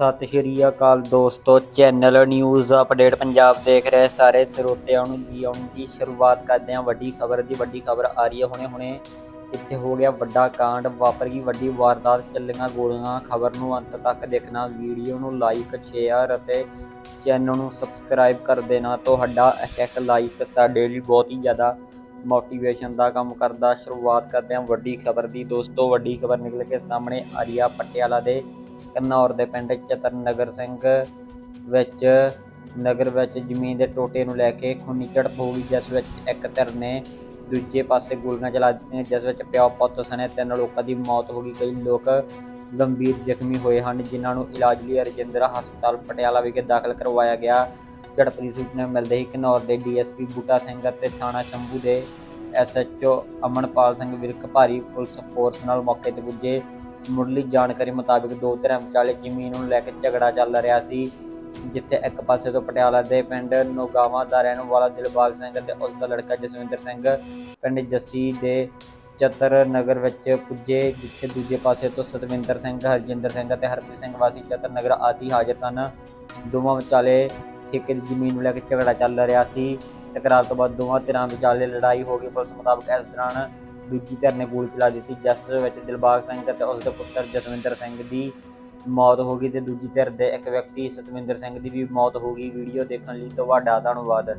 ਸਤਿ ਸ਼੍ਰੀ ਅਕਾਲ ਦੋਸਤੋ, channel news update Punjab ਦੇਖ ਰਹੇ ਸਾਰੇ ਸਰੋਤਿਆਂ ਨੂੰ ਜੀ ਆਉਣ ਦੀ ਸ਼ੁਰੂਆਤ ਕਰਦੇ ਹਾਂ। ਵੱਡੀ ਖਬਰ ਦੀ ਵੱਡੀ ਖਬਰ ਆ ਰਹੀ ਹੈ ਹੁਣੇ ਹੁਣੇ। ਇੱਥੇ ਹੋ ਗਿਆ ਵੱਡਾ ਕਾਂਡ, ਵਾਪਰ ਗਈ ਵੱਡੀ ਵਾਰਦਾਤ, ਚੱਲੀਆਂ ਗੋਲੀਆਂ। ਖਬਰ ਨੂੰ ਅੰਤ ਤੱਕ ਦੇਖਣਾ, ਵੀਡੀਓ ਨੂੰ ਲਾਈਕ ਸ਼ੇਅਰ ਅਤੇ ਚੈਨਲ ਨੂੰ ਸਬਸਕ੍ਰਾਈਬ ਕਰ ਦੇਣਾ। ਤੁਹਾਡਾ ਇੱਕ ਇੱਕ ਲਾਈਕ ਸਾਡੇ ਲਈ ਬਹੁਤ ਹੀ ਜ਼ਿਆਦਾ ਮੋਟੀਵੇਸ਼ਨ ਦਾ ਕੰਮ ਕਰਦਾ। ਸ਼ੁਰੂਆਤ ਕਰਦੇ ਹਾਂ ਵੱਡੀ ਖਬਰ ਦੀ। ਦੋਸਤੋ, ਵੱਡੀ ਖਬਰ ਨਿਕਲ ਕੇ ਸਾਹਮਣੇ ਆ ਰਹੀ ਆ ਪਟਿਆਲਾ ਦੇ। ਘਨੌਰ ਦੇ ਪਿੰਡ ਚਤਰਨਗਰ ਸਿੰਘ ਵਿੱਚ, ਨਗਰ ਵਿੱਚ ਜ਼ਮੀਨ ਦੇ ਟੋਟੇ ਨੂੰ ਲੈ ਕੇ ਖੂਨੀ ਝੜਪ ਹੋ ਗਈ, ਜਿਸ ਵਿੱਚ ਇੱਕ ਧਿਰ ਨੇ ਦੂਜੇ ਪਾਸੇ ਗੋਲੀਆਂ ਚਲਾ ਦਿੱਤੀਆਂ, ਜਿਸ ਵਿੱਚ ਪਿਓ ਪੁੱਤ ਸਣੇ ਤਿੰਨ ਲੋਕਾਂ ਦੀ ਮੌਤ ਹੋ ਗਈ। ਕਈ ਲੋਕ ਗੰਭੀਰ ਜ਼ਖਮੀ ਹੋਏ ਹਨ, ਜਿਨ੍ਹਾਂ ਨੂੰ ਇਲਾਜ ਲਈ ਰਜਿੰਦਰਾ ਹਸਪਤਾਲ ਪਟਿਆਲਾ ਵਿਖੇ ਦਾਖਲ ਕਰਵਾਇਆ ਗਿਆ। ਝੜਪ ਦੀ ਸੂਚਨਾ ਮਿਲਦੇ ਹੀ ਘਨੌਰ ਦੇ ਡੀਐਸਪੀ ਬੂਟਾ ਸਿੰਘ ਅਤੇ ਥਾਣਾ ਸ਼ੰਭੂ ਦੇ ਐਸਐਚਓ ਅਮਨਪਾਲ ਸਿੰਘ ਵਿਰਕ ਭਾਰੀ ਪੁਲਿਸ ਫੋਰਸ ਨਾਲ ਮੌਕੇ ਤੇ ਪੁੱਜੇ। ਮੁੱਢਲੀ ਜਾਣਕਾਰੀ ਮੁਤਾਬਕ ਦੋ ਧਿਰਾਂ ਵਿਚਾਲੇ ਜ਼ਮੀਨ ਨੂੰ ਲੈ ਕੇ ਝਗੜਾ ਚੱਲ ਰਿਹਾ ਸੀ, ਜਿੱਥੇ ਇੱਕ ਪਾਸੇ ਤੋਂ ਪਟਿਆਲਾ ਦੇ ਪਿੰਡ ਨੋਗਾਵਾ ਦਾ ਰਹਿਣ ਵਾਲਾ ਦਿਲਬਾਗ ਸਿੰਘ ਅਤੇ ਉਸ ਦਾ ਲੜਕਾ ਜਸਵਿੰਦਰ ਸਿੰਘ। ਪਿੰਡ ਜੱਸੀ ਦੇ ਚਤਰ ਨਗਰ ਵਿੱਚ ਪੁੱਜੇ, ਜਿੱਥੇ ਦੂਜੇ ਪਾਸੇ ਤੋਂ ਸਤਵਿੰਦਰ ਸਿੰਘ, ਹਰਜਿੰਦਰ ਸਿੰਘ ਅਤੇ ਹਰਪ੍ਰੀਤ ਸਿੰਘ ਵਾਸੀ ਚਤਰ ਨਗਰ ਆਦਿ ਹਾਜ਼ਰ ਸਨ। ਦੋਵਾਂ ਵਿਚਾਲੇ ਠੇਕੇ ਦੀ ਜ਼ਮੀਨ ਨੂੰ ਲੈ ਕੇ ਝਗੜਾ ਚੱਲ ਰਿਹਾ ਸੀ। ਟਕਰਾਅ ਤੋਂ ਬਾਅਦ ਦੋਵਾਂ ਧਿਰਾਂ ਵਿਚਾਲੇ ਲੜਾਈ ਹੋ ਗਈ। ਪੁਲਿਸ ਮੁਤਾਬਕ ਇਸ ਦੌਰਾਨ ਦੂਜੀ ਧਿਰ ਨੇ ਗੋਲੀ ਚਲਾ ਦਿੱਤੀ। ਜਿਸ ਵਿੱਚ ਦਿਲਬਾਗ ਸਿੰਘ ਅਤੇ ਉਸ ਦੇ ਪੁੱਤਰ ਜਸਵਿੰਦਰ ਸਿੰਘ ਦੀ ਮੌਤ ਹੋ ਗਈ ਤੇ ਦੂਜੀ ਧਿਰ ਦੇ ਇੱਕ ਵਿਅਕਤੀ ਸਤਵਿੰਦਰ ਸਿੰਘ ਦੀ ਵੀ ਮੌਤ ਹੋ ਗਈ। ਵੀਡੀਓ ਦੇਖਣ ਲਈ ਤੁਹਾਡਾ ਧੰਨਵਾਦ।